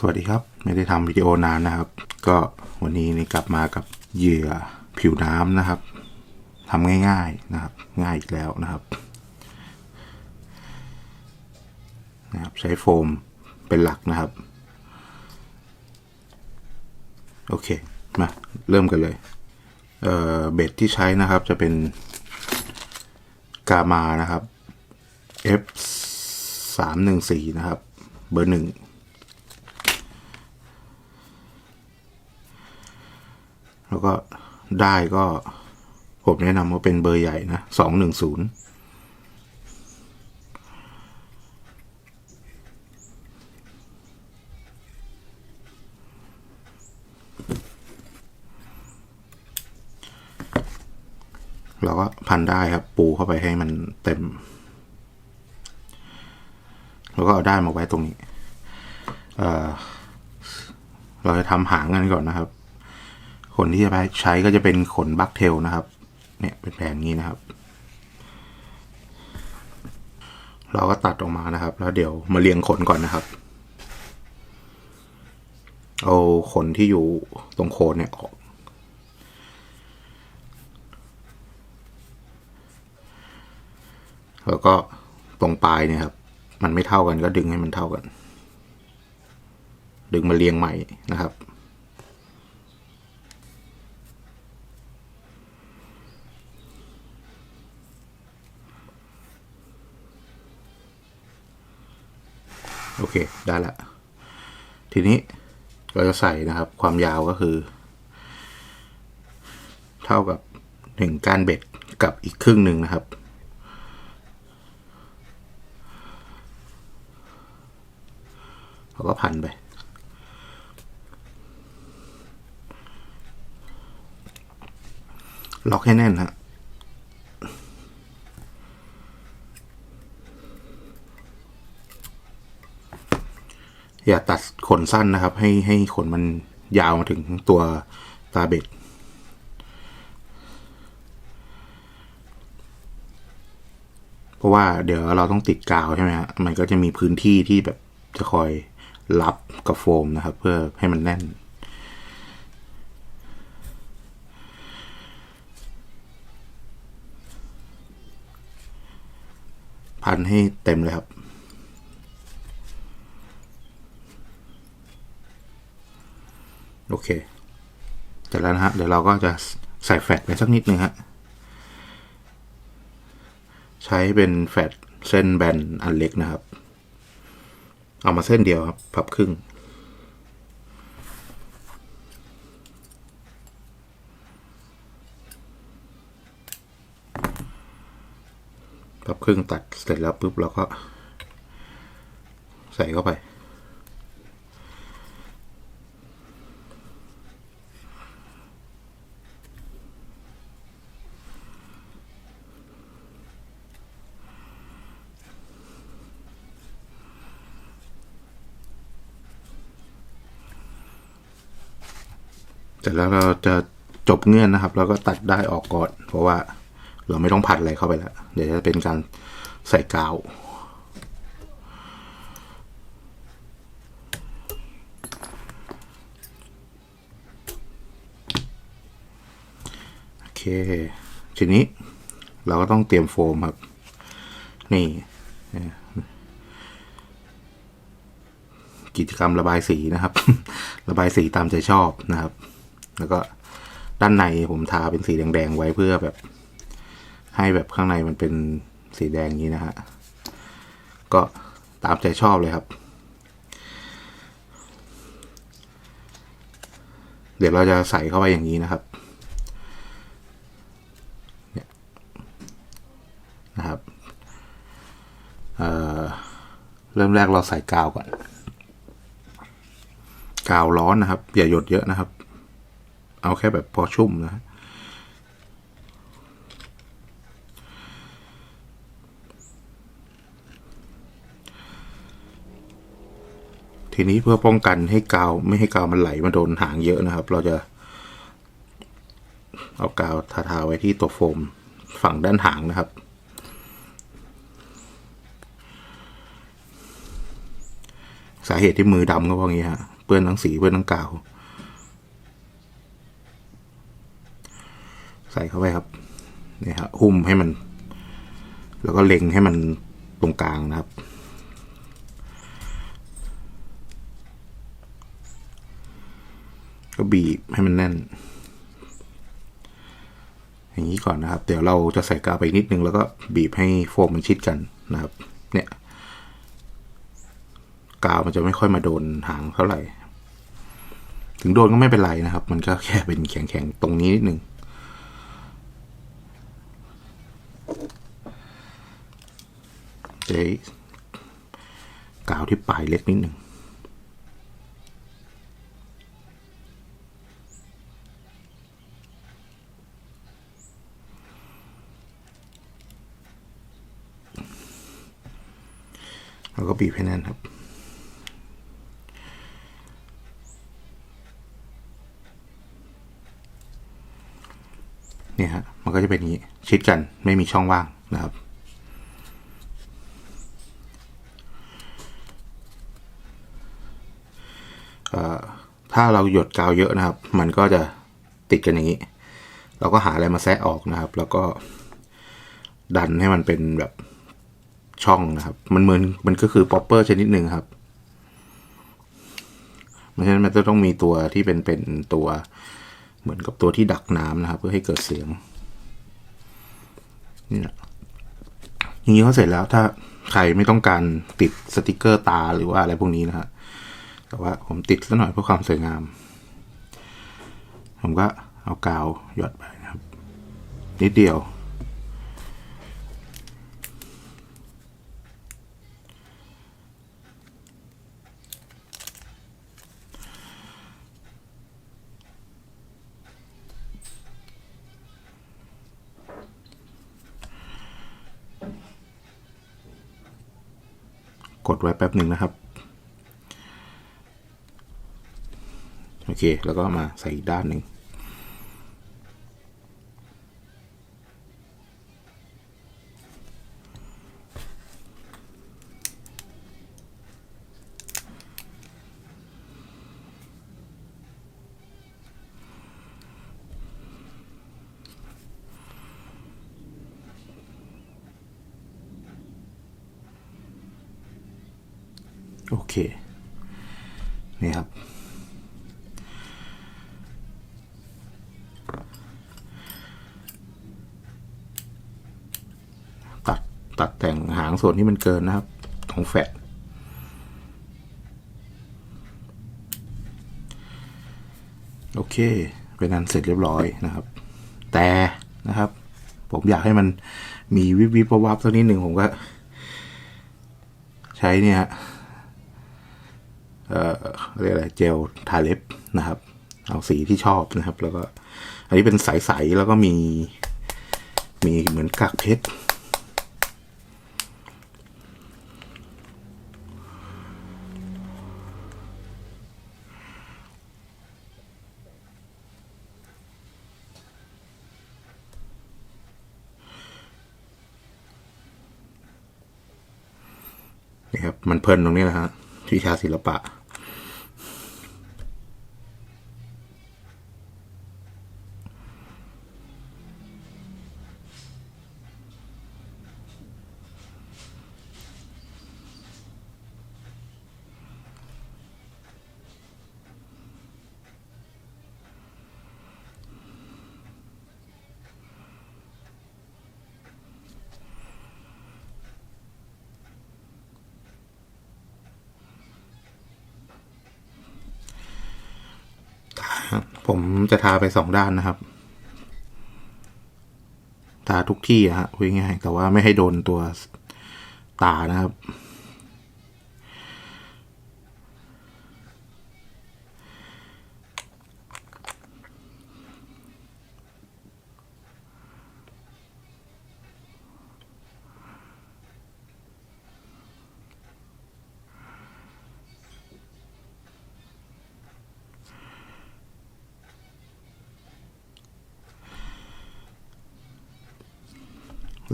สวัสดีครับ ไม่ได้ทำวิดีโอนานนะครับ ก็วันนี้นี่กลับมากับเหยื่อผิวน้ำนะครับทำง่ายๆนะครับ ง่ายอีกแล้วนะครับนะครับ ใช้โฟมเป็นหลักนะครับ โอเค มาเริ่มกันเลยเอ่อเบ็ดที่ใช้นะครับจะเป็นกามานะครับ F สามหนึ่งสี่นะครับ เบอร์หนึ่ง แล้วก็ได้ก็ ผมแนะนำว่าเป็นเบอร์ใหญ่นะสองหนึ่งศูนย์เราก็พันได้ครับ ปูเข้าไปให้มันเต็ม แล้วก็เอาได้มาไว้ตรงนี้ เเราจะทำหางกันก่อนนะครับ ขนที่จะไปใช้ก็จะเป็นขนบักเทลนะครับ เนี่ยเป็นแผงนี้นะครับ เราก็ตัดออกมานะครับ แล้วเดี๋ยวมาเรียงขนก่อนนะครับ เอาขนที่อยู่ตรงโคนเนี่ยออกแล้วก็ตรงปลายเนี่ยครับ มันไม่เท่ากันก็ดึงให้มันเท่ากัน ดึงมาเรียงใหม่นะครับ อเค ได้ละ ทีนี้เราจะใส่นะครับ ความยาวก็คือ เท่ากับหนึ่งก้านเบ็ดกับอีกครึ่งหนึ่งนะครับ เราก็พันไปล็อกให้แน่นฮะ อย่าตัดขนสั้นนะครับ ให้ให้ขนมันยาวมาถึงตัวตาเบ็ดเพราะว่าเดี๋ยวเราต้องติดกาวใช่ไหมฮะมันก็จะมีพื้นที่ที่แบบจะคอยรับกับโฟมนะครับ เพื่อให้มันแน่น พันให้เต็มเลยครับ โอเคเสร็จแล้วนะฮะเดี๋ยวเราก็จะใส่แฟตไปสักนิดนึงฮะใช้เป็นแฟตเส้นแบนอันเล็กนะครับ เอามาเส้นเดียวครับพับครึ่งพับครึ่งตัดเสร็จแล้วปุ๊บเราก็ ใส่เข้าไป ร็จแล้วเราจะจบเงื่อนนะครับแล้วก็ตัดได้ออกก่อน เพราะว่าเราไม่ต้องผัดอะไรเข้าไปแล้ว เดี๋ยวจะเป็นการใส่กาวโอเค ทีนี้เราก็ต้องเตรียมโฟมครับ นี่กิจกรรมระบายสีนะครับ ระบายสีตามใจชอบนะครับ แล้วก็ด้านในผมทาเป็นสีแดงๆไว้เพื่อแบบ ให้แบบข้างในมันเป็นสีแดงนี้นะฮะ ก็ตามใจชอบเลยครับ เดี๋ยวเราจะใส่เข้าไปอย่างนี้นะครับเนี่ยนะครับเอ่อเริ่มแรกเราใส่กาวก่อน กาวร้อนนะครับอย่าหยดเยอะนะครับ เอาแค่แบบพอชุ่มนะทีนี้เพื่อป้องกันให้กาวไม่ให้กาวมันไหลมาโดนหางเยอะนะครับ เราจะ เอากาวทาๆไว้ที่ตัวโฟมฝั่งด้านหางนะครับ สาเหตุที่มือดำก็เพราะงี้ฮะเปื้อนทั้งสีเปื้อนทั้งกาว ใส่เข้าไปครับเนี่ยฮะหุ้มให้มัน แล้วก็เล็งให้มันตรงกลางนะครับ ก็บีบให้มันแน่น อย่างนี้ก่อนนะครับ เดี๋ยวเราจะใส่กาวไปนิดนึงแล้วก็บีบให้โฟมมันชิดกันนะครับ เนี่ยกาวมันจะไม่ค่อยมาโดนหางเท่าไหร่ ถึงโดนก็ไม่เป็นไรนะครับ มันก็แค่เป็นแข็งๆตรงนี้นิดนึง จะได้กาวที่ปลายเล็กนิดหนึ่งแล้วก็บีบให้แน่นครับเนี่ยฮะมันก็จะเป็นอย่างนี้ชิดกันไม่มีช่องว่างนะครับ เอ่อ ถ้าเราหยดกาวเยอะนะครับ มันก็จะติดกันอย่างนี้ เราก็หาอะไรมาแซะออกนะครับ แล้วก็ดันให้มันเป็นแบบช่องนะครับ มันเหมือนมันก็คือป๊อปเปอร์ชนิดหนึ่งครับเพราะฉะนั้นมันจะต้องมีตัวที่เป็นเป็นตัวเหมือนกับตัวที่ดักน้ำนะครับ เพื่อให้เกิดเสียงนี่แหละอย่างนี้เขาเสร็จแล้วถ้าใครไม่ต้องการติดสติกเกอร์ตาหรือว่าอะไรพวกนี้นะฮะ แต่ว่าผมติดซะหน่อยเพื่อความสวยงาม ผมก็เอากาวหยดไปนะครับ นิดเดียว กดไว้แป๊บหนึ่งนะครับ โอเค แล้วก็มาใส่อีกด้านหนึ่งโอเค นี่ครับ ตัดตัด แต่งหางส่วนที่มันเกินนะครับ ของแฟดโอเค เป็นอันเสร็จเรียบร้อยนะครับ แต่นะครับ ผมอยากให้มันมีวิบวิบวับวับสักนิดหนึ่งผมก็ ใช้เนี่ยเอ่อเรียกอะไรเจลทาเล็บนะครับ เอาสีที่ชอบนะครับ แล้วก็ อันนี้เป็นใสๆแล้วก็มี มีเหมือนกากเพชร นะครับมันเพลินตรงนี้แหละฮะวิชาศิลปะ ผมจะทาไปสองด้านนะครับ ทาทุกที่อะฮะคุยง่ายแต่ว่าไม่ให้โดนตัวตานะครับ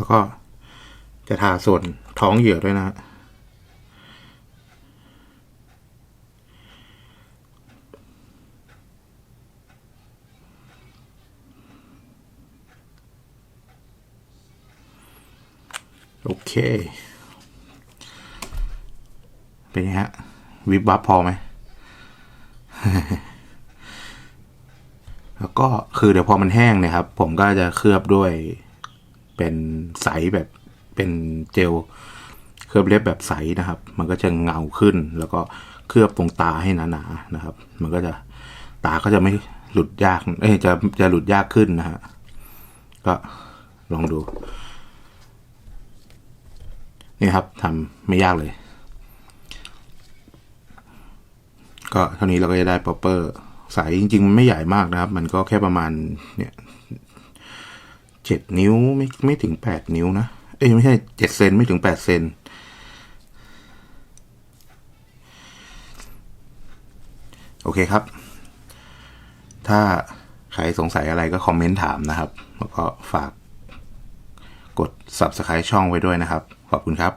แล้วก็จะทาส่วนท้องเหยื่อด้วยนะ โอเค เป็นไงฮะ วิบวับพอไหมแล้วก็คือเดี๋ยวพอมันแห้งเนี่ยครับ ผมก็จะเคลือบด้วย เป็นใสแบบเป็นเจลเคลือบเล็บแบบใสนะครับ มันก็จะเงาขึ้นแล้วก็เคลือบตรงตาให้หนาๆนะครับ มันก็จะตาก็จะไม่หลุดยากเอ้จะจะหลุดยากขึ้นนะฮะก็ลองดูนี่ครับทำไม่ยากเลย ก็เท่านี้เราก็จะได้ป๊อปเปอร์ใสจริงๆมันไม่ใหญ่มากนะครับ มันก็แค่ประมาณเนี่ย เจ็ดนิ้วไม่ไม่ถึงแปดนิ้วนะ เอ้ยไม่ใช่เจ็ดเซนไม่ถึงแปดเซนโอเคครับ ถ้าใครสงสัยอะไรก็คอมเมนต์ถามนะครับ แล้วก็ฝากกด subscribe ช่องไว้ด้วยนะครับ ขอบคุณครับ